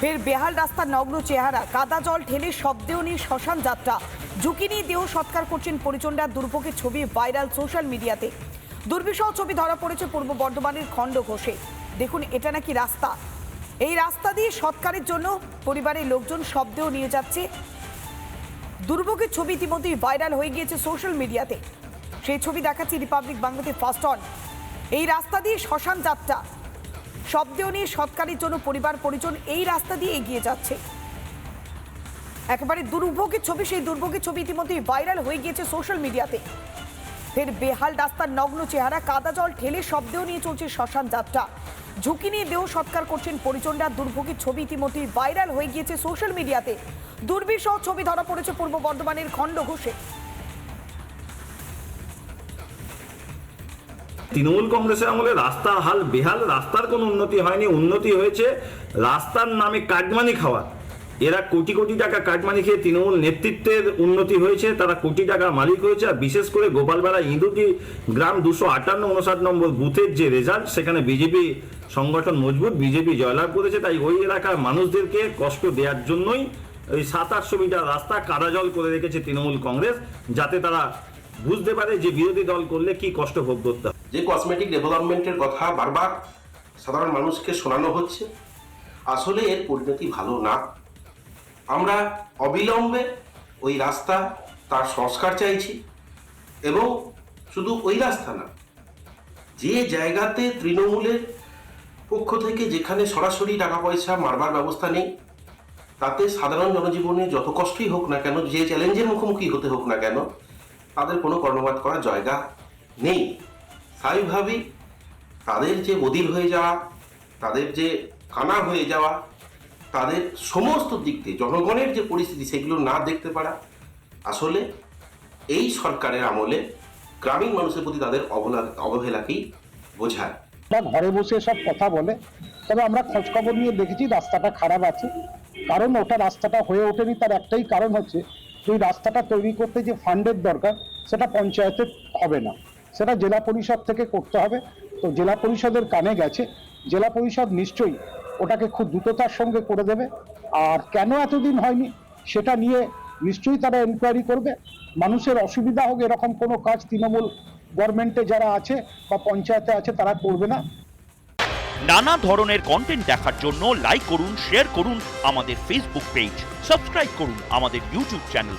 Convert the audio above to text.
ফের বেহাল রাস্তার নগ্ন চেহারা। কাদা জল ঠেলে শব্দেও নিয়ে শ্মশান যাত্রা। ঝুঁকি নিয়ে দেহ সৎকার করছেন পরিচন্ডার দুর্ভোগের ছবি ভাইরাল সোশ্যাল মিডিয়াতে। দুর্বিষহ ছবি ধরা পড়েছে পূর্ব বর্ধমানের খণ্ড ঘোষে। দেখুন, এটা নাকি রাস্তা। এই রাস্তা দিয়ে সৎকারের জন্য পরিবারের লোকজন শব্দেও নিয়ে যাচ্ছে। দুর্ভোগের ছবি ইতিমধ্যেই ভাইরাল হয়ে গিয়েছে সোশ্যাল মিডিয়াতে। সেই ছবি দেখাচ্ছে রিপাবলিক বাংলাতে ফার্স্ট অন। এই রাস্তা দিয়ে শ্মশান যাত্রা। শব্দেও নিয়ে সৎকারের জন্য পরিবার পরিজন এই রাস্তা দিয়ে এগিয়ে যাচ্ছে। একেবারে দুর্ভোগের ছবি, সেই দুর্ভোগের ছবি ইতিমধ্যেই ভাইরাল হয়ে গিয়েছে সোশ্যাল মিডিয়াতে। ফের বেহাল রাস্তার নগ্ন চেহারা, কাদা জল ঠেলে শব্দেও নিয়ে চলছে শ্মশান যাত্রা। ঝুঁকি নিয়ে দেহ সৎকার করছেন পরিচন্ডা দুর্ভোগের ছবি ইতিমধ্যেই ভাইরাল হয়ে গিয়েছে সোশ্যাল মিডিয়াতে। দুর্বিষহ ছবি ধরা পড়েছে পূর্ব বর্ধমানের খণ্ড ঘোষে। তৃণমূল কংগ্রেসের আমলে রাস্তার হাল বেহাল, রাস্তার কোনো উন্নতি হয়নি, উন্নতি হয়েছে রাস্তার নামে কাটমানি খাওয়া এরা কোটি কোটি টাকা কাটমানি খেয়ে তৃণমূল নেতৃত্বের উন্নতি হয়েছে, তারা কোটি টাকা মালিক হয়েছে, আর বিশেষ করে গোপালপাড়া ইঁদুটি গ্রাম দুশো আটান্ন উনষাট নম্বর বুথের যে রেজাল্ট, সেখানে বিজেপি সংগঠন মজবুত, বিজেপি জয়লাভ করেছে, তাই ওই এলাকার মানুষদেরকে কষ্ট দেওয়ার জন্যই ওই সাত আটশো মিটার রাস্তা কাদাজল করে রেখেছে তৃণমূল কংগ্রেস, যাতে তারা বুঝতে পারে যে বিরোধী দল করলে কি কষ্ট ভোগ করতে। যে কসমেটিক ডেভেলপমেন্টের কথা বারবার সাধারণ মানুষকে শোনানো হচ্ছে, আসলে এর পরিণতি ভালো না। আমরা অবিলম্বে ওই রাস্তা তার সংস্কার চাইছি এবং শুধু ওই রাস্তা না, যে জায়গাতে তৃণমূলের পক্ষ থেকে যেখানে সরাসরি টাকা পয়সা মারবার ব্যবস্থা নেই, তাতে সাধারণ জনজীবনে যত কষ্টই হোক না কেন, যে চ্যালেঞ্জের মুখোমুখি হতে হোক না কেন, তাদের কোনো কর্ণপাত করার জায়গা নেই। স্বাভাবিকভাবেই তাদের যে বদির হয়ে যাওয়া, তাদের যে কানা হয়ে যাওয়া, তাদের সমস্ত দিক দিয়ে, জনগণের যে পরিস্থিতি, সেগুলো না দেখতে পারা, আসলে এই সরকারের আমলে গ্রামীণ মানুষের প্রতি তাদের অবলা, অবহেলাকেই বোঝায়। ওরা ঘরে বসে সব কথা বলে, তবে আমরা খোঁজখবর নিয়ে দেখেছি রাস্তাটা খারাপ আছে। কারণ ওটা রাস্তাটা হয়ে ওঠেনি, তার একটাই কারণ হচ্ছে ওই রাস্তাটা তৈরি করতে যে ফান্ডের দরকার, সেটা পঞ্চায়েতের হবে না। সেটা জেলা পরিষদ থেকে করতে হবে। তো জেলা পরিষদের কানে গেছে। জেলা পরিষদ নিশ্চয়ই ওটাকে খুব দ্রুততার সঙ্গে করে দেবে। আর কেন এতদিন হয়নি সেটা নিয়ে নিশ্চয়ই তারা এনকোয়ারি করবে। মানুষের অসুবিধা হোক, এরকম কোনো কাজ তৃণমূল গভর্নমেন্টে যারা আছে বা পঞ্চায়েতে আছে, তারা করবে না। নানা ধরনের কন্টেন্ট দেখার জন্য লাইক করুন শেয়ার করুন আমাদের ফেসবুক পেজ সাবস্ক্রাইব করুন আমাদের ইউটিউব চ্যানেল